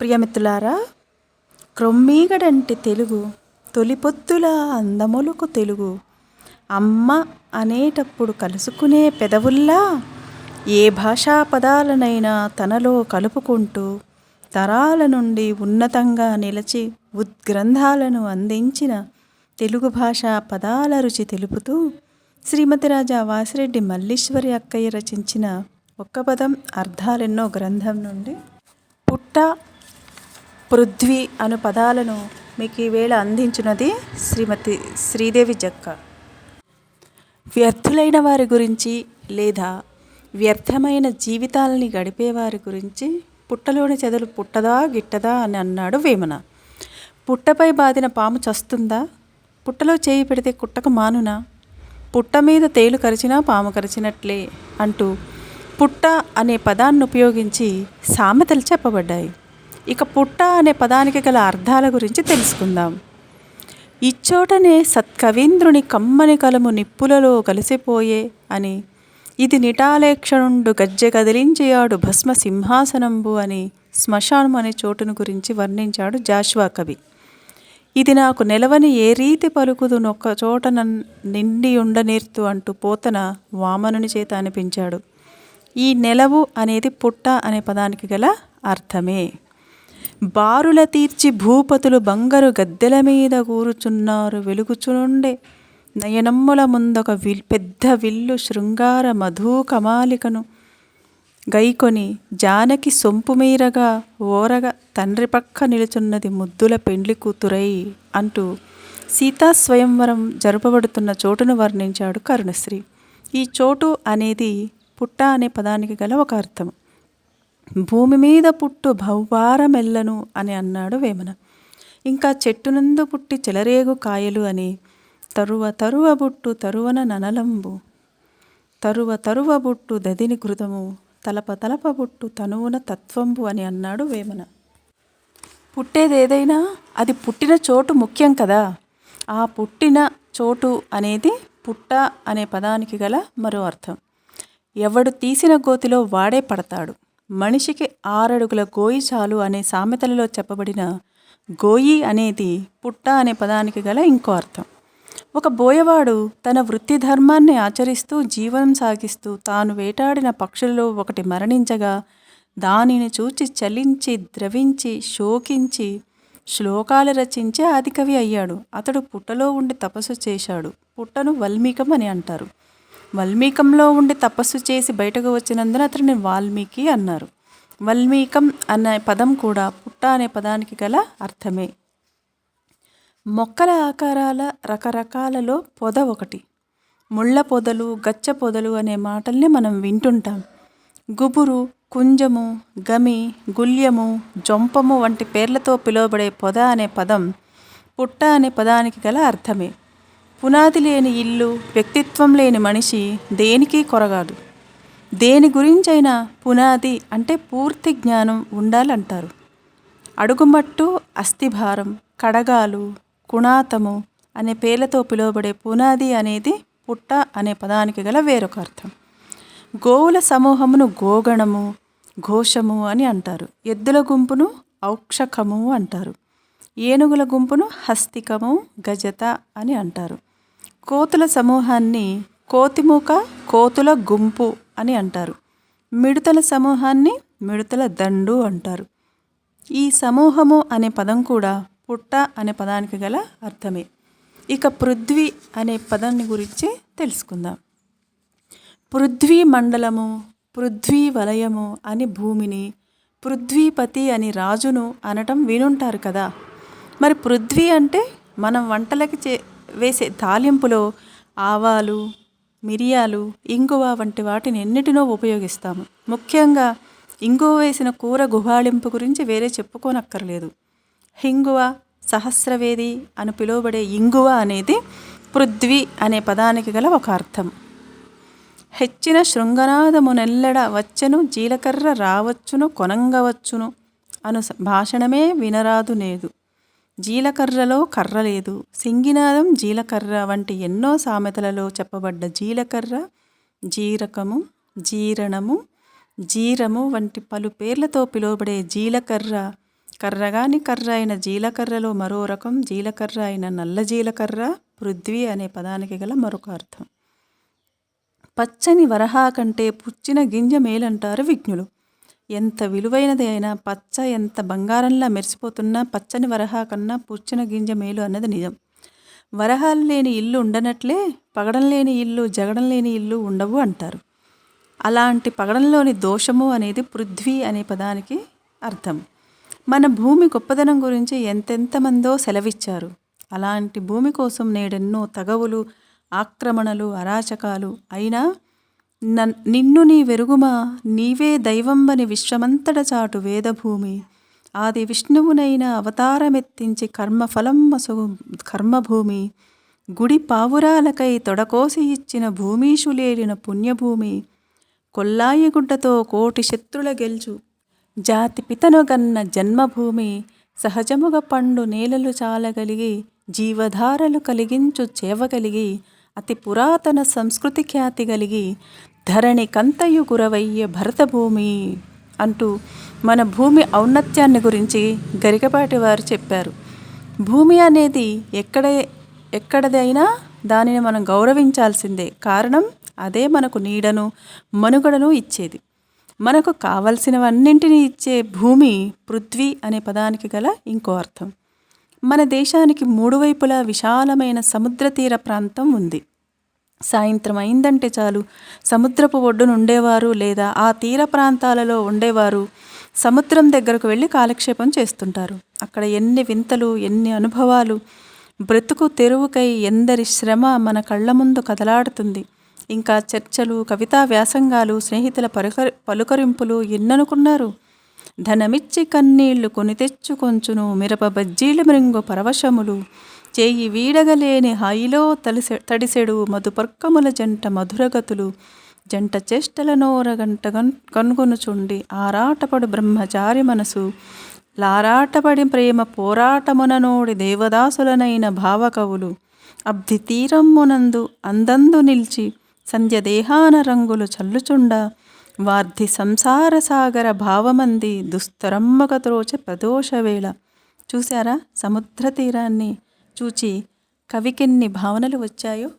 ప్రియమిత్రులారా క్రొమ్మీగడంటి తెలుగు తొలిపొత్తుల అందములకు తెలుగు. అమ్మ అనేటప్పుడు కలుసుకునే పెదవుల్లా ఏ భాషా పదాలనైనా తనలో కలుపుకుంటూ తరాల నుండి ఉన్నతంగా నిలిచి ఉద్గ్రంథాలను అందించిన తెలుగు భాషా పదాల రుచి తెలుపుతూ శ్రీమతి రాజా వాసిరెడ్డి మల్లీశ్వరి అక్కయ్య రచించిన ఒక్క పదం అర్థాలెన్నో గ్రంథం నుండి పుట్ట పృథ్వీ అను పదాలను మీకు ఈవేళ అందించినది శ్రీమతి శ్రీదేవి జక్క. వ్యర్థులైన వారి గురించి లేదా వ్యర్థమైన జీవితాలని గడిపేవారి గురించి పుట్టలోని చెదలు పుట్టదా గిట్టదా అని అన్నాడు వేమన. పుట్టపై బాదిన పాము చస్తుందా? పుట్టలో చేయి పెడితే కుట్టక మానునా? పుట్ట మీద తేలు కరిచినా పాము కరిచినట్లే అంటూ పుట్ట అనే పదాన్ని ఉపయోగించి సామెతలు చెప్పబడ్డాయి. ఇక పుట్ట అనే పదానికి గల అర్థాల గురించి తెలుసుకుందాం. ఇచ్చోటనే సత్కవీంద్రుని కమ్మని కలము నిప్పులలో కలిసిపోయే అని ఇది నిటాలేక్షణుండు గజ్జె కదిలించేయాడు భస్మ సింహాసనంబు అని శ్మశానం అనే చోటును గురించి వర్ణించాడు జాష్వా కవి. ఇది నాకు నెలవని ఏ రీతి పలుకుదు నొక్క చోట నన్ నిండి ఉండనేర్తు అంటూ పోతన వామనుని చేత అనిపించాడు. ఈ నెలవు అనేది పుట్ట అనే పదానికి గల అర్థమే. బారుల తీర్చి భూపతులు బంగారు గద్దెల మీద కూరుచున్నారు. వెలుగుచునుండే నయనమ్ముల ముందొక విల్ పెద్ద విల్లు శృంగార మధు కమాలికను గైకొని జానకి సొంపు మీరగా ఓరగా తండ్రి పక్క నిలుచున్నది ముద్దుల పెండ్లి కూతురై అంటూ సీతా స్వయంవరం జరపబడుతున్న చోటును వర్ణించాడు కరుణశ్రీ. ఈ చోటు అనేది పుట్ట అనే పదానికి గల ఒక అర్థం. భూమి మీద పుట్టు భౌవారమెల్లను అని అన్నాడు వేమన. ఇంకా చెట్టునందు పుట్టి చెలరేగు కాయలు అని తరువ తరువ బుట్టు తరువన ననలంబు. తరువ తరువ బుట్టు దదిని కృతము తలప తలప బుట్టు తనువున తత్వంబు అని అన్నాడు వేమన. పుట్టేదేదైనా అది పుట్టిన చోటు ముఖ్యం కదా. ఆ పుట్టిన చోటు అనేది పుట్ట అనే పదానికి గల మరో అర్థం. ఎవడు తీసిన గోతిలో వాడే పడతాడు. మనిషికి ఆరడుగుల గోయి చాలు అనే సామెతలలో చెప్పబడిన గోయి అనేది పుట్ట అనే పదానికి గల ఇంకో అర్థం. ఒక బోయవాడు తన వృత్తి ధర్మాన్ని ఆచరిస్తూ జీవనం సాగిస్తూ తాను వేటాడిన పక్షులలో ఒకటి మరణించగా దానిని చూచి చలించి ద్రవించి శోకించి శ్లోకాలు రచించి ఆదికవి అయ్యాడు. అతడు పుట్టలో ఉండి తపస్సు చేశాడు. పుట్టను వల్మీకం అని అంటారు. వల్మీకంలో ఉండి తపస్సు చేసి బయటకు వచ్చినందున అతడిని వాల్మీకి అన్నారు. వల్మీకం అనే పదం కూడా పుట్ట అనే పదానికి గల అర్థమే. మొక్కల ఆకారాల రకరకాలలో పొద ఒకటి. ముళ్ళ పొదలు గచ్చ పొదలు అనే మాటల్ని మనం వింటుంటాం. గుబురు కుంజము గమి గుల్యము జొంపము వంటి పేర్లతో పిలువబడే పొద అనే పదం పుట్ట అనే పదానికి గల అర్థమే. పునాది లేని ఇల్లు వ్యక్తిత్వం లేని మనిషి దేనికి కొరగాదు. దేని గురించైనా పునాది అంటే పూర్తి జ్ఞానం ఉండాలంటారు. అడుగుమట్టు అస్థిభారం కడగాలు కుణాతము అనే పేర్లతో పిలువబడే పునాది అనేది పుట్ట అనే పదానికి గల వేరొక అర్థం. గోవుల సమూహమును గోగణము ఘోషము అని అంటారు. ఎద్దుల గుంపును ఔక్షకము అంటారు. ఏనుగుల గుంపును హస్తికము గజత అని అంటారు. కోతుల సమూహాన్ని కోతిమూక కోతుల గుంపు అని అంటారు. మిడతల సమూహాన్ని మిడతల దండు అంటారు. ఈ సమూహము అనే పదం కూడా పుట్ట అనే పదానికి గల అర్థమే. ఇక పృథ్వీ అనే పదాన్ని గురించి తెలుసుకుందాం. పృథ్వీ మండలము పృథ్వీ వలయము అని భూమిని పృథ్వీపతి అని రాజును అనటం వినుంటారు కదా. మరి పృథ్వీ అంటే మనం వంటలకి చే వేసే తాలింపులో ఆవాలు మిరియాలు ఇంగువ వంటి వాటిని ఎన్నిటినో ఉపయోగిస్తాము. ముఖ్యంగా ఇంగువ వేసిన కూర గుహాళింపు గురించి వేరే చెప్పుకోనక్కర్లేదు. హింగువ సహస్రవేది అని పిలువబడే ఇంగువ అనేది పృథ్వీ అనే పదానికి గల ఒక అర్థం. హెచ్చిన శృంగనాదము నెల్లడ వచ్చెను జీలకర్ర రావచ్చును కొనంగవచ్చును అను భాషణమే వినరాదు లేదు జీలకర్రలో కర్ర లేదు. సింగినాదం జీలకర్ర వంటి ఎన్నో సామెతలలో చెప్పబడ్డ జీలకర్ర జీరకము జీరణము జీరము వంటి పలు పేర్లతో పిలువబడే జీలకర్ర కర్రగాని కర్ర అయిన జీలకర్రలో మరో రకం జీలకర్ర అయిన నల్ల జీలకర్ర పృథ్వీ అనే పదానికి గల మరొక అర్థం. పచ్చని వరహా కంటే పుచ్చిన గింజ మేలంటారు విజ్ఞులు. ఎంత విలువైనది అయినా పచ్చ ఎంత బంగారంలా మెరిసిపోతున్నా పచ్చని వరహా కన్నా పుచ్చిన గింజ మేలు అన్నది నిజం. వరహాలు లేని ఇల్లు ఉండనట్లే పగడం లేని ఇల్లు జగడం లేని ఇల్లు ఉండవు అంటారు. అలాంటి పగడంలోని దోషము అనేది పృథ్వీ అనే పదానికి అర్థం. మన భూమి గొప్పదనం గురించి ఎంతెంతమందో సెలవిచ్చారు. అలాంటి భూమి కోసం నేడెన్నో తగవులు ఆక్రమణలు అరాచకాలు అయినా నిన్ను నీ వెరుగుమా నీవే దైవంబని విశ్వమంతట చాటు వేదభూమి. ఆది విష్ణువునైన అవతారమెత్తించి కర్మఫలం మసుగు కర్మభూమి. గుడి పావురాలకై తొడకోసి ఇచ్చిన భూమీషులేరిన పుణ్యభూమి. కొల్లాయిగుడ్డతో కోటి శత్రుల గెల్చు. జాతి పితనుగన్న జన్మభూమి. సహజముగ పండు నేలలు చాలగలిగి జీవధారలు కలిగించు చేవగలిగి అతి పురాతన సంస్కృతి ఖ్యాతి కలిగి ధరణి కంతయు గురవయ్యే భరతభూమి అంటూ మన భూమి ఔన్నత్యాన్ని గురించి గరికపాటి వారు చెప్పారు. భూమి అనేది ఎక్కడ ఎక్కడదైనా దానిని మనం గౌరవించాల్సిందే. కారణం అదే మనకు నీడను మనుగడను ఇచ్చేది. మనకు కావలసినవన్నింటినీ ఇచ్చే భూమి పృథ్వీ అనే పదానికి గల ఇంకో అర్థం. మన దేశానికి మూడు వైపులా విశాలమైన సముద్ర తీర ప్రాంతం ఉంది. సాయంత్రం అయిందంటే చాలు. సముద్రపు ఒడ్డున ఉండేవారు లేదా ఆ తీర ప్రాంతాలలో ఉండేవారు సముద్రం దగ్గరకు వెళ్ళి కాలక్షేపం చేస్తుంటారు. అక్కడ ఎన్ని వింతలు ఎన్ని అనుభవాలు. బ్రతుకు తెరువుకై ఎందరి శ్రమ మన కళ్ళ ముందు కదలాడుతుంది. ఇంకా చర్చలు కవితా వ్యాసంగాలు స్నేహితుల పలుకరి పలుకరింపులు ఎన్ననుకున్నారు? ధనమిచ్చి కన్నీళ్ళు కొని తెచ్చుకొంచును మిరప బజ్జీల మృంగు పరవశములు. చేయి వీడగలేని హాయిలో తలిసె తడిసెడు మధుపర్కముల జంట మధురగతులు. జంట చేష్టల నోరగంట కన్ కనుగొనుచుండి ఆరాటపడు బ్రహ్మచారి మనసు. లారాటపడి ప్రేమ పోరాటముననోడి దేవదాసులనైన భావకవులు. అబ్ధి తీరమ్మునందు అందందు నిలిచి సంధ్య దేహాన రంగులు చల్లుచుండ. వార్ధి సంసార సాగర భావమంది దుస్తరమ్మక త్రోచ ప్రదోషవేళ. చూశారా? సముద్ర తీరాన్ని చూచి కవికెన్ని భావనలు వచ్చాయో